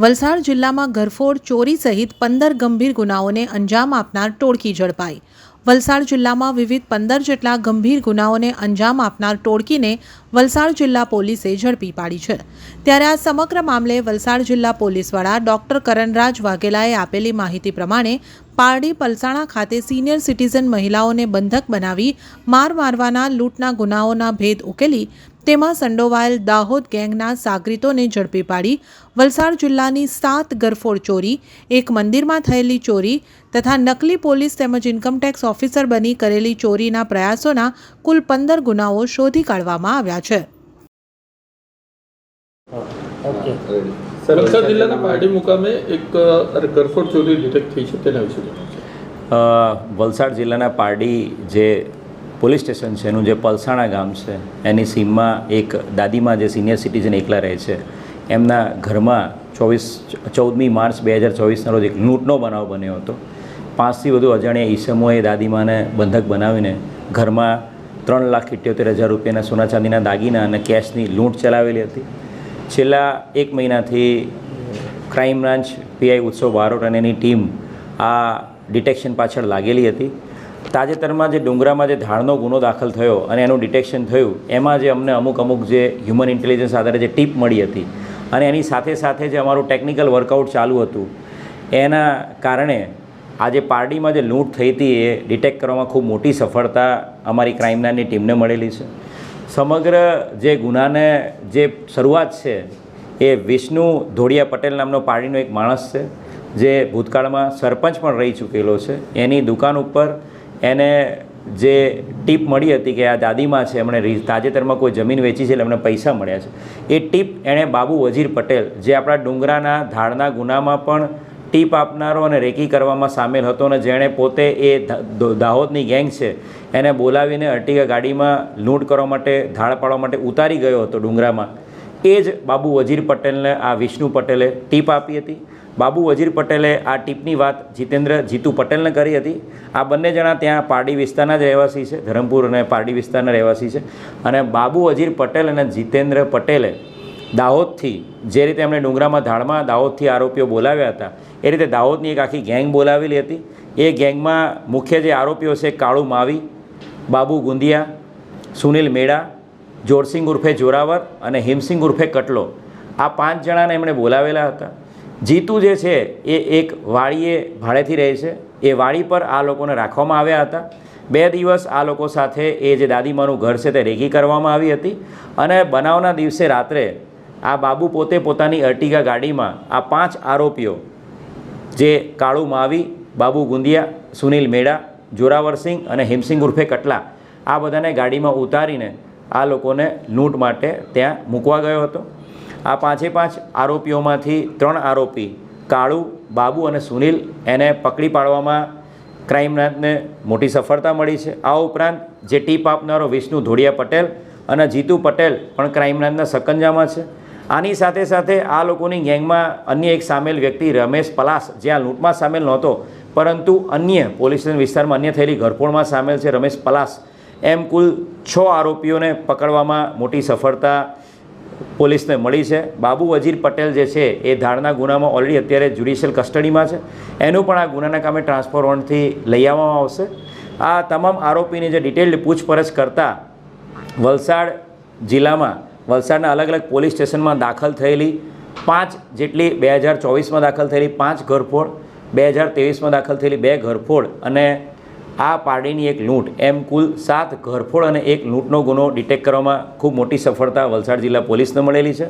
વલસાડ જિલ્લામાં ઘરફોડ, ચોરી સહિત પંદર ગંભીર ગુનાઓને અંજામ આપનાર ટોળકી ઝડપાઈ. વલસાડ જિલ્લામાં વિવિધ પંદર જેટલા ગંભીર ગુનાઓને અંજામ આપનાર ટોળકીને વલસાડ જિલ્લા પોલીસે ઝડપી પાડી છે. ત્યારે આ સમગ્ર મામલે વલસાડ જિલ્લા પોલીસ વડા ડોક્ટર કરણરાજ વાઘેલાએ આપેલી માહિતી પ્રમાણે પારડી પલસાણા ખાતે સિનિયર સિટીઝન મહિલાઓને બંધક બનાવી માર મારવાના, લૂંટના ગુનાઓના ભેદ ઉકેલી તેમાં સંડોવાયેલ દાહોદ ગેંગના સાગરીતોને ઝડપી પાડી વલસાડ જિલ્લાની સાત ગરફોડ ચોરી એક મંદિરમાં થયેલી ચોરી તથા નકલી પોલીસ તેમજ ઇન્કમટેક્સ ઓફિસર બની કરેલી ચોરીના પ્રયાસોના કુલ પંદર ગુનાઓ શોધી કાઢવામાં આવ્યા છે. વલસાડ જિલ્લાના પારડી મુકામે એક ગરફોડ ચોરી ડિટેક્ટ થઈ છે તેના વિશે વલસાડ જિલ્લાના પારડી જે પોલીસ સ્ટેશન છે, એનું જે પલસાણા ગામ છે, એની સીમમાં એક દાદીમાં જે સિનિયર સિટીઝન એકલા રહે છે, એમના ઘરમાં ચોવીસ, ચૌદમી માર્ચ બે હજાર ચોવીસના રોજ એક લૂંટનો બનાવ બન્યો હતો. પાંચથી વધુ અજાણ્યા ઈસમોએ દાદીમાને બંધક બનાવીને ઘરમાં ત્રણ લાખ ઇઠ્યોતેર હજાર રૂપિયાના સોના ચાંદીના દાગીના અને કેશની લૂંટ ચલાવેલી હતી. છેલ્લા એક મહિનાથી ક્રાઇમ બ્રાન્ચ પીઆઈ ઉત્સવ બારોટ અને એની ટીમ આ ડિટેક્શન પાછળ લાગેલી હતી. તાજેતરમાં જે ડુંગરામાં જે ધાણનો ગુનો દાખલ થયો અને એનું ડિટેક્શન થયું, એમાં જે અમને અમુક અમુક જે હ્યુમન ઇન્ટેલિજન્સ આધારે જે ટીપ મળી હતી અને એની સાથે સાથે જે અમારું ટેકનિકલ વર્કઆઉટ ચાલુ હતું, એના કારણે આજે પારડીમાં જે લૂંટ થઈ હતી એ ડિટેક્ટ કરવામાં ખૂબ મોટી સફળતા અમારી ક્રાઇમ બ્રાન્ચની ટીમને મળેલી છે. સમગ્ર જે ગુનાને જે શરૂઆત છે એ વિષ્ણુ ધોળિયા પટેલ નામનો પારડીનો એક માણસ છે, જે ભૂતકાળમાં સરપંચ પણ રહી ચૂકેલો છે. એની દુકાન ઉપર એને જે ટીપ મળી હતી કે આ દાદીમાં છે, એમણે તાજેતરમાં કોઈ જમીન વેચી છે એટલે એમને પૈસા મળ્યા છે. એ ટીપ એણે બાબુ વજીર પટેલ, જે આપણા ડુંગરાના ધાડના ગુનામાં પણ ટીપ આપનારો અને રેકી કરવામાં સામેલ હતો અને જેણે પોતે એ દાહોદની ગેંગ છે, એને બોલાવીને અર્ટિગા ગાડીમાં લૂંટ કરવા માટે ધાડ પાડવા માટે ઉતારી ગયો હતો ડુંગરામાં. એ જ બાબુ વજીર પટેલને, આ વિષ્ણુ પટેલે ટીપ આપી હતી. બાબુ વજીર પટેલે આ ટીપની વાત જીતેન્દ્ર જીતુ પટેલને કરી હતી. આ બંને જણા ત્યાં પારડી વિસ્તારના જ રહેવાસી છે, ધરમપુર અને પારડી વિસ્તારના રહેવાસી છે. અને બાબુ વજીર પટેલ અને જીતેન્દ્ર પટેલે દાહોદથી જે રીતે એમણે ડુંગરામાં ધાડમાં દાહોદથી આરોપીઓ બોલાવ્યા હતા, એ રીતે દાહોદની એક આખી ગેંગ બોલાવેલી હતી. એ ગેંગમાં મુખ્ય જે આરોપીઓ છે કાળુ માવી, બાબુ ગુંદિયા, સુનિલ મેડા જોરસિંગ ઉર્ફે જોરાવર અને હિમસિંગ ઉર્ફે કટલો. આ પાંચ જણાને એમણે બોલાવેલા હતા. જીતુ જે છે એ એક વાડીએ ભાડેથી રહે છે. એ વાડી પર આ લોકોને રાખવામાં આવ્યા હતા. બે દિવસ આ લોકો સાથે એ જે દાદીમાનું ઘર છે તે રેકી કરવામાં આવી હતી અને બનાવના દિવસે રાત્રે આ બાબુ પોતે પોતાની અર્ટિગા ગાડીમાં આ પાંચ આરોપીઓ જે કાળુ માવી, બાબુ ગુંદિયા, સુનિલ મેડા જોરાવરસિંહ અને હિમસિંગ ઉર્ફે કટલા આ બધાને ગાડીમાં ઉતારીને આ લોકોને લૂંટ માટે ત્યાં મૂકવા ગયો હતો. આ પાંચે પાંચ આરોપીઓમાંથી ત્રણ આરોપી કાળુ, બાબુ અને સુનિલ એને પકડી પાડવામાં ક્રાઇમ બ્રાન્ચને મોટી સફળતા મળી છે. આ ઉપરાંત જે ટીપ આપનારો વિષ્ણુ ધોળિયા પટેલ અને જીતુ પટેલ પણ ક્રાઇમ બ્રાન્ચના સકંજામાં છે. આની સાથે સાથે આ લોકોની ગેંગમાં અન્ય એક સામેલ વ્યક્તિ રમેશ પલાસ જે આ લૂંટમાં સામેલ નહોતો, પરંતુ અન્ય પોલીસ વિસ્તારમાં અન્ય થયેલી ઘરફોડમાં સામેલ છે રમેશ પલાસ. એમ કુલ છ આરોપીઓને પકડવામાં મોટી સફળતા પોલીસને મળી છે. બાબુ વજીર પટેલ જે છે, એ ધારના ગુનામાં ઓલરેડી અત્યારે જ્યુડિશિયલ કસ્ટડીમાં છે. એનું પણ આ ગુનાના કામે ટ્રાન્સફર વોરંટથી લઈ આવવામાં આવશે. આ તમામ આરોપીની જે ડિટેલ્ડ પૂછપરછ કરતાં વલસાડ જિલ્લામાં, વલસાડના અલગ અલગ પોલીસ સ્ટેશનમાં દાખલ થયેલી પાંચ જેટલી બે હજાર ચોવીસમાં દાખલ થયેલી પાંચ ઘરફોડ, બે હજાર ત્રેવીસમાં દાખલ થયેલી બે ઘરફોડ અને આ પાડીની એક લૂંટ, એમ કુલ સાત ઘરફોડ અને એક લૂંટનો ગુનો ડિટેક્ટ કરવામાં ખૂબ મોટી સફળતા વલસાડ જિલ્લા પોલીસને મળેલી છે.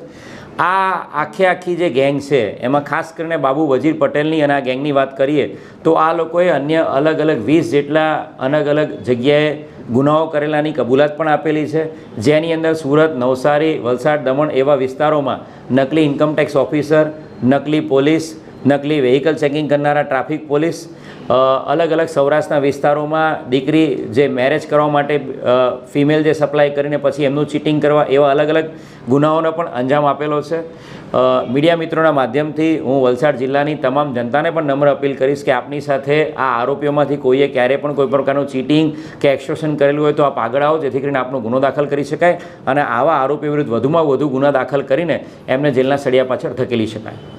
આ આખે આખી જે ગેંગ છે, એમાં ખાસ કરીને બાબુ વજીર પટેલની અને આ ગેંગની વાત કરીએ, તો આ લોકોએ અન્ય અલગ અલગ વીસ જેટલા અલગ અલગ જગ્યાએ ગુનાઓ કરેલાની કબૂલાત પણ આપેલી છે. જેની અંદર સુરત, નવસારી, વલસાડ, દમણ એવા વિસ્તારોમાં નકલી ઇન્કમટેક્સ ઓફિસર, નકલી પોલીસ, નકલી વેહિકલ ચેકિંગ કરનારા ટ્રાફિક પોલીસ અલગ અલગ સૌરાષ્ટ્રના વિસ્તારોમાં દીકરી જે મેરેજ કરવા માટે ફિમેલ જે સપ્લાય કરીને પછી એમનું ચીટિંગ કરવા એવા અલગ અલગ ગુનાઓનો પણ અંજામ આપેલો છે. મીડિયા મિત્રોના માધ્યમથી હું વલસાડ જિલ્લાની તમામ જનતાને પણ નમ્ર અપીલ કરીશ કે આપની સાથે આ આરોપીઓમાંથી કોઈએ ક્યારેય પણ કોઈ પ્રકારનું ચીટિંગ કે એક્સટોર્શન કરેલું હોય તો આપ આગળ આવો, જેથી કરીને આપનો ગુનો દાખલ કરી શકાય અને આવા આરોપીઓ વિરુદ્ધ વધુમાં વધુ ગુના દાખલ કરીને એમને જેલના સળિયા પાછળ ધકેલી શકાય.